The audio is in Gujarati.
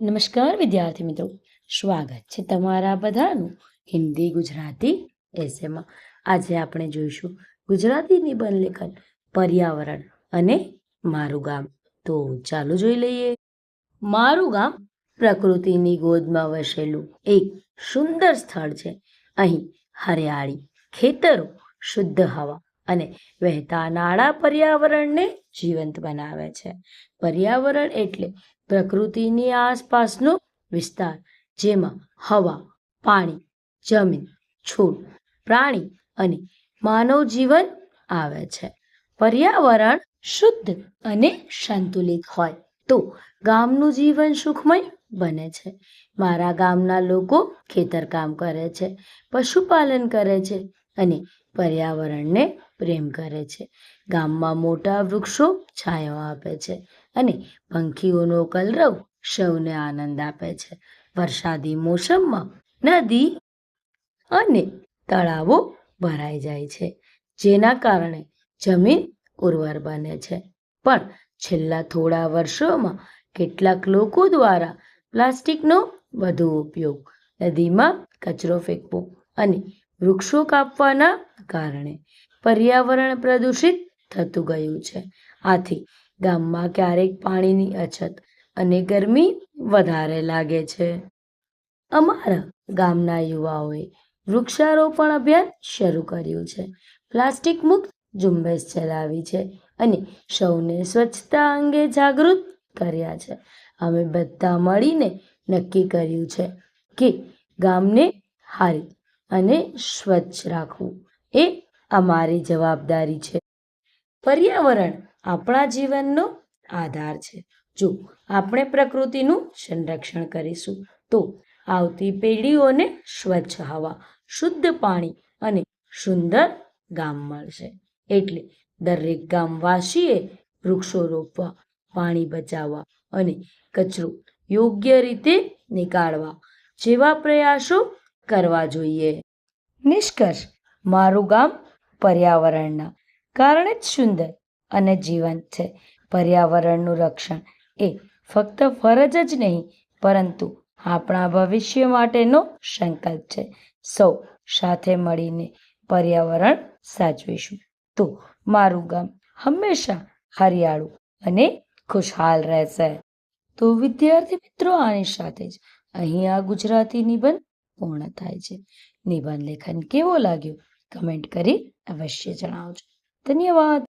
નમસ્કાર વિદ્યાર્થી મિત્રો. સ્વાગત છે તમારા બધાનું હિન્દી ગુજરાતી એસેમાં આજે આપણે જોઈશું ગુજરાતી નિબંધ લેખન, પર્યાવરણ અને મારું ગામ. તો ચાલો જોઈ લઈએ. મારું ગામ પ્રકૃતિની ગોદમાં વસેલું એક સુંદર સ્થળ છે. અહીં હરિયાળી ખેતરો, શુદ્ધ હવા અને વહેતા નાળા પર્યાવરણને જીવંત બનાવે છે. પર્યાવરણ એટલે પ્રકૃતિની આસપાસનો વિસ્તાર જેમાં હવા, પાણી, જમીન, છોડ, પ્રાણી અને માનવ જીવન આવે છે. પર્યાવરણ શુદ્ધ અને સંતુલિત હોય તો ગામનું જીવન સુખમય બને છે. મારા ગામના લોકો ખેતરકામ કરે છે, પશુપાલન કરે છે અને પર્યાવરણને પ્રેમ કરે છે. ગામમાં મોટા વૃક્ષો છાંયો આપે છે અને પંખીઓનો કલરવ સૌને આનંદ આપે છે. વરસાદી મોસમમાં નદી અને તળાવો ભરાઈ જાય છે, જેના કારણે જમીન ઉર્વર બને છે. પણ છેલ્લા થોડા વર્ષોમાં કેટલાક લોકો દ્વારા પ્લાસ્ટિકનો વધુ ઉપયોગ નદીમાં કચરો ફેંકવો અને વૃક્ષો કાપવાના કારણે પર્યાવરણ પ્રદૂષિત થતું ગયું છે. આથી ગામમાં ક્યારેક પાણીની અછત અને ગરમી વધારે લાગે છે. અમારા ગામના યુવાઓએ વૃક્ષારોપણ અભિયાન શરૂ કર્યું છે. પ્લાસ્ટિક મુક્ત ઝુંબેશ ચલાવી છે અને સૌને સ્વચ્છતા અંગે જાગૃત કર્યા છે. અમે બધા મળીને નક્કી કર્યું છે કે ગામને હારી અને સ્વચ્છ રાખવું એ અમારી જવાબદારી છે. પર્યાવરણ આપણા જીવનનો આધાર છે. જો આપણે પ્રકૃતિનું સંરક્ષણ કરીશું, તો આવતી પેઢીઓને સ્વચ્છ હવા, શુદ્ધ પાણી અને સુંદર ગામ મળશે. એટલે દરેક ગામવાસીએ વૃક્ષો રોપવા, પાણી બચાવવા અને કચરો યોગ્ય રીતે નીકાળવા જેવા પ્રયાસો કરવા જોઈએ. નિષ્કર્ષ, મારું ગામ પર્યાવરણના કારણે જ સુંદર અને જીવંત છે. પર્યાવરણનું રક્ષણ એ ફક્ત ફરજ જ નહીં, પરંતુ આપણા ભવિષ્ય માટેનો સંકલ્પ છે. સૌ સાથે મળીને પર્યાવરણ સાચવીશું. તો મારું ગામ હંમેશા હરિયાળું અને ખુશહાલ રહેશે. તો વિદ્યાર્થી મિત્રો, આની સાથે જ અહીં આ ગુજરાતી નિબંધ પૂર્ણ થાય છે. નિબંધ લેખન કેવો લાગ્યો? કમેન્ટ કરી અવશ્ય જણાવજો. ધન્યવાદ.